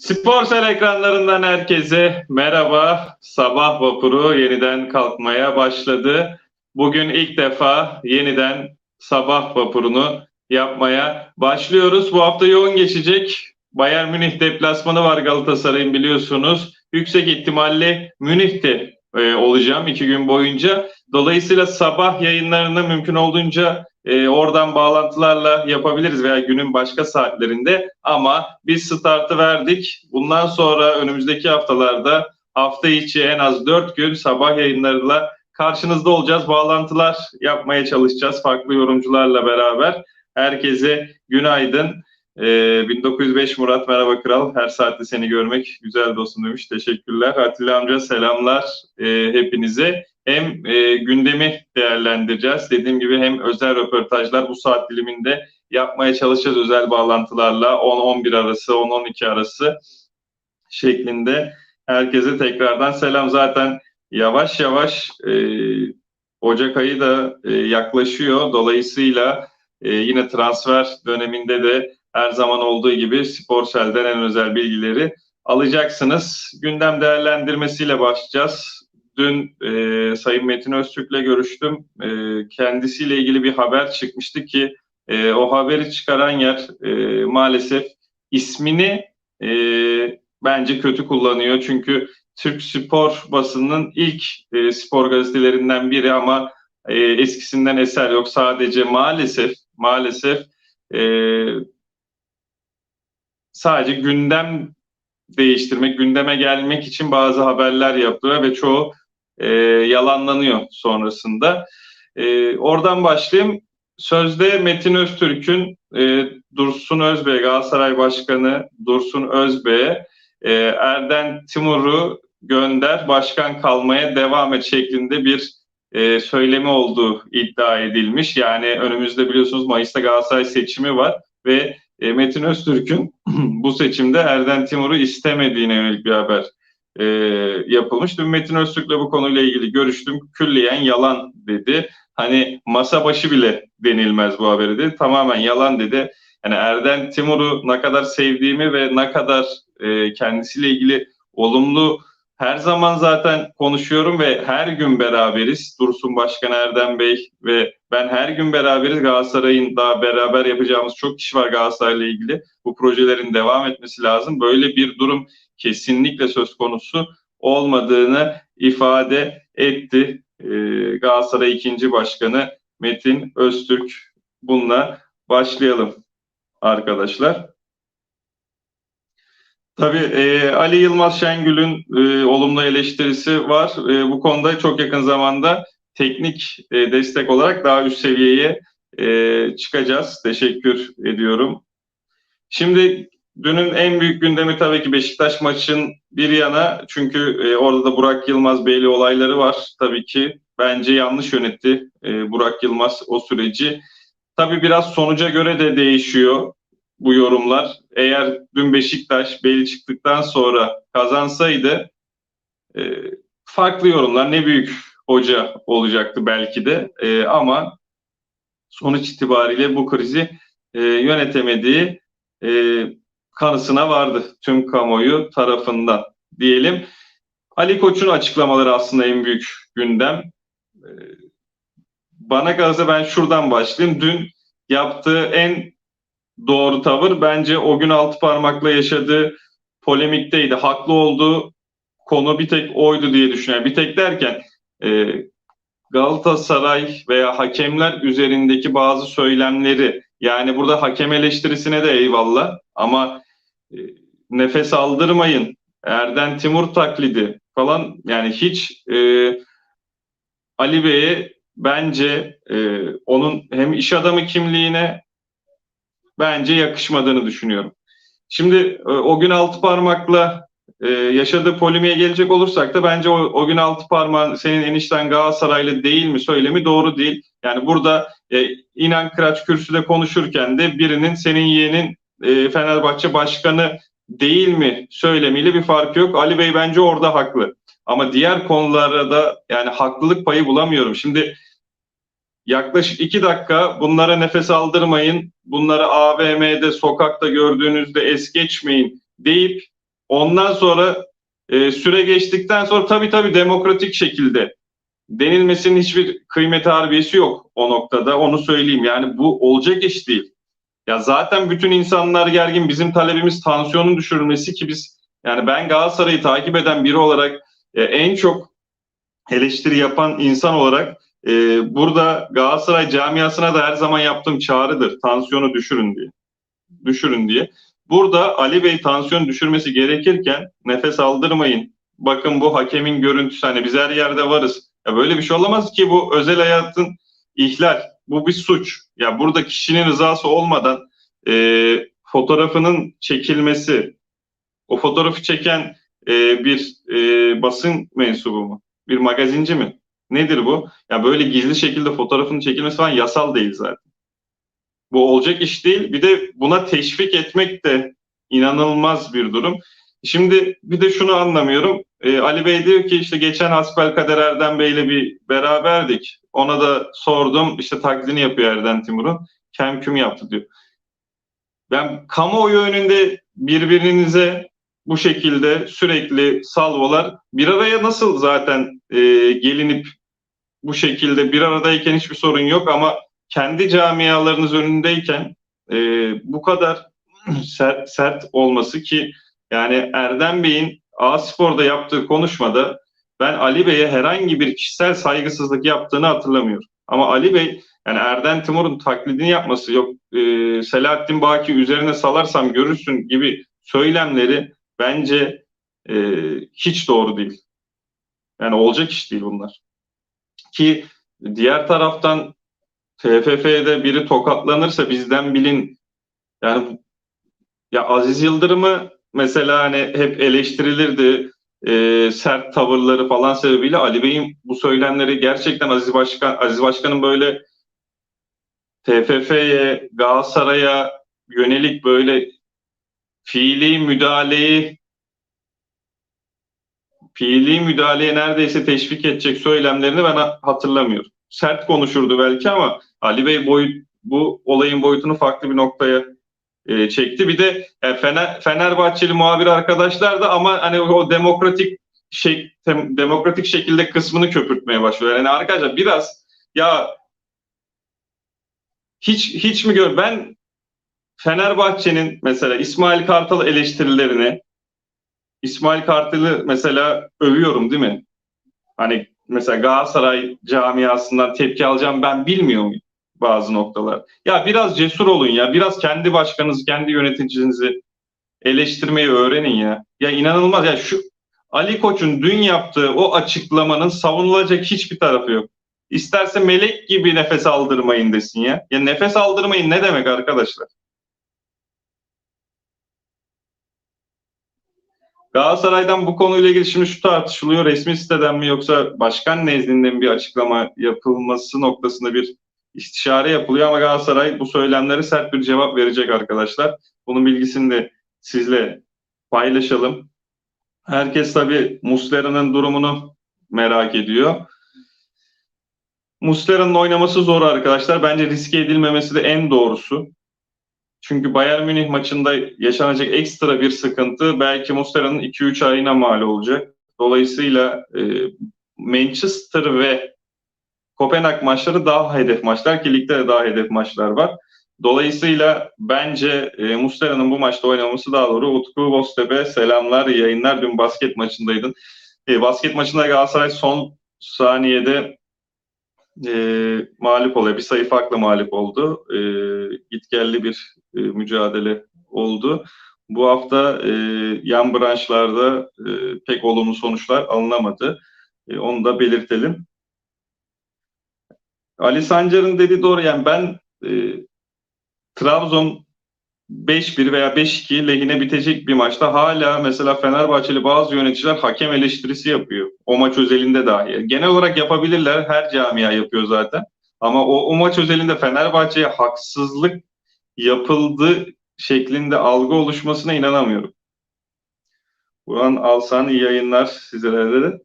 Sporsel ekranlarından herkese merhaba. Sabah vapuru yeniden kalkmaya başladı. Bugün ilk defa yeniden sabah vapurunu yapmaya başlıyoruz. Bu hafta yoğun geçecek. Bayern Münih deplasmanı var Galatasaray'ın biliyorsunuz. Yüksek ihtimalle Münih'te e, olacağım iki gün boyunca. Dolayısıyla sabah yayınlarını mümkün olduğunca e, oradan bağlantılarla yapabiliriz veya günün başka saatlerinde. Ama biz startı verdik. Bundan sonra önümüzdeki haftalarda hafta içi en az 4 gün sabah yayınlarıyla karşınızda olacağız. Bağlantılar yapmaya çalışacağız farklı yorumcularla beraber. Herkese günaydın. Ee, 1905 Murat merhaba kral. Her saatte seni görmek güzel dostum demiş. Teşekkürler. Atilla amca selamlar e, hepinize. Hem e, gündemi değerlendireceğiz. Dediğim gibi hem özel röportajlar bu saat diliminde yapmaya çalışacağız özel bağlantılarla 10-11 arası, 10-12 arası şeklinde. Herkese tekrardan selam. Zaten yavaş yavaş e, Ocak ayı da e, yaklaşıyor. Dolayısıyla e, yine transfer döneminde de her zaman olduğu gibi Sporsel'den en özel bilgileri alacaksınız. Gündem değerlendirmesiyle başlayacağız. Dün e, Sayın Metin Öztürk'le görüştüm. E, kendisiyle ilgili bir haber çıkmıştı ki e, o haberi çıkaran yer e, maalesef ismini e, bence kötü kullanıyor. Çünkü Türk spor basının ilk e, spor gazetelerinden biri ama e, eskisinden eser yok. Sadece maalesef maalesef e, sadece gündem değiştirmek, gündeme gelmek için bazı haberler yapıyor ve çoğu e, yalanlanıyor sonrasında. E, oradan başlayayım. Sözde Metin Öztürk'ün e, Dursun Özbey, Galatasaray Başkanı Dursun Özbey'e e, Erden Timur'u gönder, başkan kalmaya devam et şeklinde bir e, söylemi olduğu iddia edilmiş. Yani önümüzde biliyorsunuz Mayıs'ta Galatasaray seçimi var ve e, Metin Öztürk'ün bu seçimde Erden Timur'u istemediğine yönelik bir haber e, yapılmış. Dün Metin Öztürk'le bu konuyla ilgili görüştüm. Külliyen yalan dedi. Hani masa başı bile denilmez bu haberi dedi. Tamamen yalan dedi. Yani Erden Timur'u ne kadar sevdiğimi ve ne kadar e, kendisiyle ilgili olumlu her zaman zaten konuşuyorum ve her gün beraberiz. Dursun Başkan Erdem Bey ve ben her gün beraberiz. Galatasaray'ın daha beraber yapacağımız çok kişi var Galatasaray'la ilgili. Bu projelerin devam etmesi lazım. Böyle bir durum kesinlikle söz konusu olmadığını ifade etti. Ee, Galatasaray ikinci başkanı Metin Öztürk. Bununla başlayalım arkadaşlar. Tabii e, Ali Yılmaz Şengül'ün e, olumlu eleştirisi var. E, bu konuda çok yakın zamanda teknik e, destek olarak daha üst seviyeye e, çıkacağız. Teşekkür ediyorum. Şimdi dünün en büyük gündemi tabii ki Beşiktaş maçın bir yana. Çünkü e, orada da Burak Yılmaz Beyli olayları var. Tabii ki bence yanlış yönetti e, Burak Yılmaz o süreci. Tabii biraz sonuca göre de değişiyor bu yorumlar. Eğer dün Beşiktaş belli çıktıktan sonra kazansaydı e, farklı yorumlar ne büyük hoca olacaktı belki de e, ama sonuç itibariyle bu krizi e, yönetemediği e, kanısına vardı tüm kamuoyu tarafından diyelim. Ali Koç'un açıklamaları aslında en büyük gündem. E, bana kalırsa ben şuradan başlayayım. Dün yaptığı en doğru tavır bence o gün altı parmakla yaşadığı polemikteydi. Haklı olduğu konu bir tek oydu diye düşünüyorum. Bir tek derken e, Galatasaray veya hakemler üzerindeki bazı söylemleri yani burada hakem eleştirisine de eyvallah ama e, nefes aldırmayın Erden Timur taklidi falan yani hiç e, Ali Bey'e bence e, onun hem iş adamı kimliğine bence yakışmadığını düşünüyorum. Şimdi e, o gün altı parmakla e, yaşadığı polemiğe gelecek olursak da bence o, o gün altı parmağın senin enişten Galatasaraylı değil mi söylemi doğru değil. Yani burada e, inan Kıraç kürsüde konuşurken de birinin senin yeğenin e, Fenerbahçe başkanı değil mi söylemiyle bir fark yok. Ali Bey bence orada haklı. Ama diğer konularda da yani haklılık payı bulamıyorum. Şimdi yaklaşık iki dakika bunlara nefes aldırmayın, bunları AVM'de, sokakta gördüğünüzde es geçmeyin deyip Ondan sonra e, süre geçtikten sonra tabii tabii demokratik şekilde denilmesinin hiçbir kıymeti harbiyesi yok o noktada. Onu söyleyeyim. Yani bu olacak iş değil. Ya zaten bütün insanlar gergin. Bizim talebimiz tansiyonun düşürülmesi ki biz yani ben Galatasaray'ı takip eden biri olarak e, en çok eleştiri yapan insan olarak e, burada Galatasaray camiasına da her zaman yaptığım çağrıdır. Tansiyonu düşürün diye. Düşürün diye. Burada Ali Bey tansiyon düşürmesi gerekirken nefes aldırmayın. Bakın bu hakemin görüntüsü hani biz her yerde varız. Ya böyle bir şey olamaz ki bu özel hayatın ihlal. Bu bir suç. Ya burada kişinin rızası olmadan e, fotoğrafının çekilmesi, o fotoğrafı çeken e, bir e, basın mensubu mu? Bir magazinci mi? Nedir bu? Ya böyle gizli şekilde fotoğrafının çekilmesi falan yasal değil zaten. Bu olacak iş değil. Bir de buna teşvik etmek de inanılmaz bir durum. Şimdi bir de şunu anlamıyorum. Ee, Ali Bey diyor ki işte geçen Hasbelkader Erdem Bey'le bir beraberdik. Ona da sordum. İşte taklidini yapıyor Erden Timur'un. Kem küm yaptı diyor. Ben kamuoyu önünde birbirinize bu şekilde sürekli salvolar bir araya nasıl zaten e, gelinip bu şekilde bir aradayken hiçbir sorun yok ama kendi camialarınız önündeyken e, bu kadar sert, sert olması ki yani Erdem Bey'in A Spor'da yaptığı konuşmada ben Ali Bey'e herhangi bir kişisel saygısızlık yaptığını hatırlamıyorum. Ama Ali Bey yani Erdem Timur'un taklidini yapması yok e, Selahattin Baki üzerine salarsam görürsün gibi söylemleri bence e, hiç doğru değil. Yani olacak iş değil bunlar. Ki diğer taraftan TFF'de biri tokatlanırsa bizden bilin. Yani ya Aziz Yıldırım'ı mesela hani hep eleştirilirdi e, sert tavırları falan sebebiyle. Ali Bey'in bu söylemleri gerçekten Aziz Başkan Aziz Başkan'ın böyle TFF'ye Galatasaray'a yönelik böyle fiili müdahaleyi fiili müdahaleye neredeyse teşvik edecek söylemlerini ben hatırlamıyorum. Sert konuşurdu belki ama Ali Bey boyut, bu olayın boyutunu farklı bir noktaya e, çekti. Bir de e, Fener, Fenerbahçeli muhabir arkadaşlar da ama hani o demokratik şey tem, demokratik şekilde kısmını köpürtmeye başlıyor. Yani arkadaşlar biraz ya hiç hiç mi gör ben Fenerbahçe'nin mesela İsmail Kartal eleştirilerini İsmail Kartal'ı mesela övüyorum değil mi? Hani mesela Galatasaray camiasından tepki alacağım ben bilmiyor muyum bazı noktalar? Ya biraz cesur olun ya. Biraz kendi başkanınızı, kendi yöneticinizi eleştirmeyi öğrenin ya. Ya inanılmaz ya şu Ali Koç'un dün yaptığı o açıklamanın savunulacak hiçbir tarafı yok. İsterse melek gibi nefes aldırmayın desin ya. Ya nefes aldırmayın ne demek arkadaşlar? Galatasaray'dan bu konuyla ilgili şimdi şu tartışılıyor. Resmi siteden mi yoksa başkan nezdinde mi bir açıklama yapılması noktasında bir istişare yapılıyor ama Galatasaray bu söylemlere sert bir cevap verecek arkadaşlar. Bunun bilgisini de sizle paylaşalım. Herkes tabii Muslera'nın durumunu merak ediyor. Muslera'nın oynaması zor arkadaşlar. Bence riske edilmemesi de en doğrusu. Çünkü Bayern Münih maçında yaşanacak ekstra bir sıkıntı belki Muslera'nın 2-3 ayına mal olacak. Dolayısıyla e, Manchester ve Kopenhag maçları daha hedef maçlar ki ligde de daha hedef maçlar var. Dolayısıyla bence e, Muslera'nın bu maçta oynaması daha doğru. Utku Boztepe selamlar, yayınlar. Dün basket maçındaydın. E, basket maçında Galatasaray son saniyede e, mağlup oluyor. Bir sayı farklı mağlup oldu. E, gitgelli bir e, mücadele oldu. Bu hafta e, yan branşlarda e, pek olumlu sonuçlar alınamadı. E, onu da belirtelim. Ali Sancar'ın dediği doğru. Yani ben e, Trabzon 5-1 veya 5-2 lehine bitecek bir maçta hala mesela Fenerbahçeli bazı yöneticiler hakem eleştirisi yapıyor. O maç özelinde dahi. Genel olarak yapabilirler. Her camia yapıyor zaten. Ama o, o maç özelinde Fenerbahçe'ye haksızlık yapıldı şeklinde algı oluşmasına inanamıyorum. Buran Alsan iyi yayınlar sizlere de.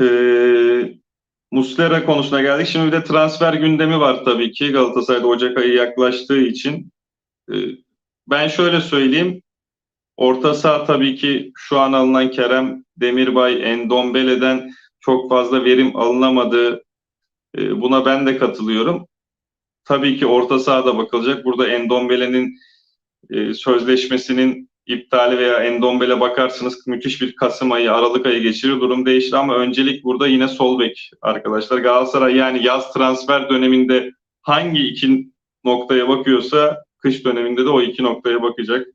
Ee, Muslera konusuna geldik. Şimdi bir de transfer gündemi var tabii ki Galatasaray'da Ocak ayı yaklaştığı için. Ee, ben şöyle söyleyeyim. Orta saha tabii ki şu an alınan Kerem Demirbay, Endombele'den çok fazla verim alınamadı. E, buna ben de katılıyorum. Tabii ki orta sahada bakılacak. Burada Endombele'nin e, sözleşmesinin iptali veya Endombele bakarsınız müthiş bir Kasım ayı, Aralık ayı geçiriyor. Durum değişti ama öncelik burada yine sol bek arkadaşlar. Galatasaray yani yaz transfer döneminde hangi iki noktaya bakıyorsa kış döneminde de o iki noktaya bakacak.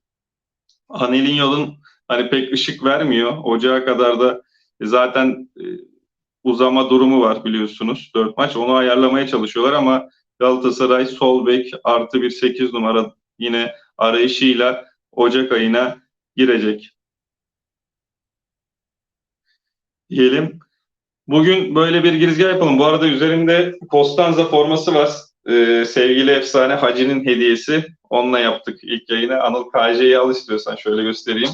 Anelinyol'un hani pek ışık vermiyor. Ocağa kadar da zaten e, uzama durumu var biliyorsunuz. Dört maç onu ayarlamaya çalışıyorlar ama Galatasaray sol bek artı bir 8 numara yine arayışıyla Ocak ayına girecek. Diyelim. Bugün böyle bir girizgah yapalım. Bu arada üzerimde Costanza forması var. Ee, sevgili efsane Hacı'nın hediyesi. Onunla yaptık ilk yayını. Anıl KJ'yi al istiyorsan şöyle göstereyim.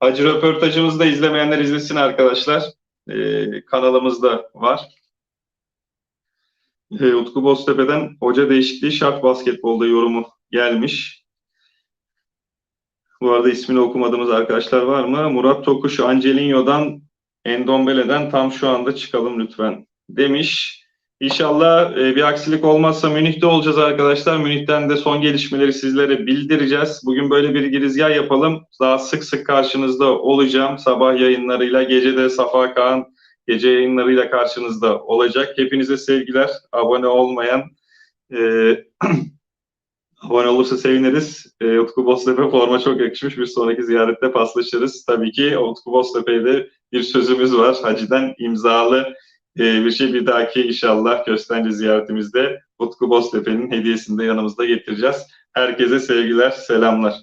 Hacı röportajımızı da izlemeyenler izlesin arkadaşlar. Ee, kanalımızda var. Ee, Utku Boztepe'den hoca değişikliği şart basketbolda yorumu gelmiş. Bu arada ismini okumadığımız arkadaşlar var mı? Murat Tokuş, Angelinho'dan, Endombele'den tam şu anda çıkalım lütfen demiş. İnşallah e, bir aksilik olmazsa Münih'te olacağız arkadaşlar. Münih'ten de son gelişmeleri sizlere bildireceğiz. Bugün böyle bir girizgah yapalım. Daha sık sık karşınızda olacağım. Sabah yayınlarıyla, gece de Safa Kaan gece yayınlarıyla karşınızda olacak. Hepinize sevgiler. Abone olmayan e, abone olursa seviniriz. E, Utku Boztepe forma çok yakışmış. Bir sonraki ziyarette paslaşırız. Tabii ki Utku Boztepe'ye bir sözümüz var. Hacı'dan imzalı e, bir şey bir dahaki inşallah Köstence ziyaretimizde Utku Boztepe'nin hediyesini de yanımızda getireceğiz. Herkese sevgiler, selamlar.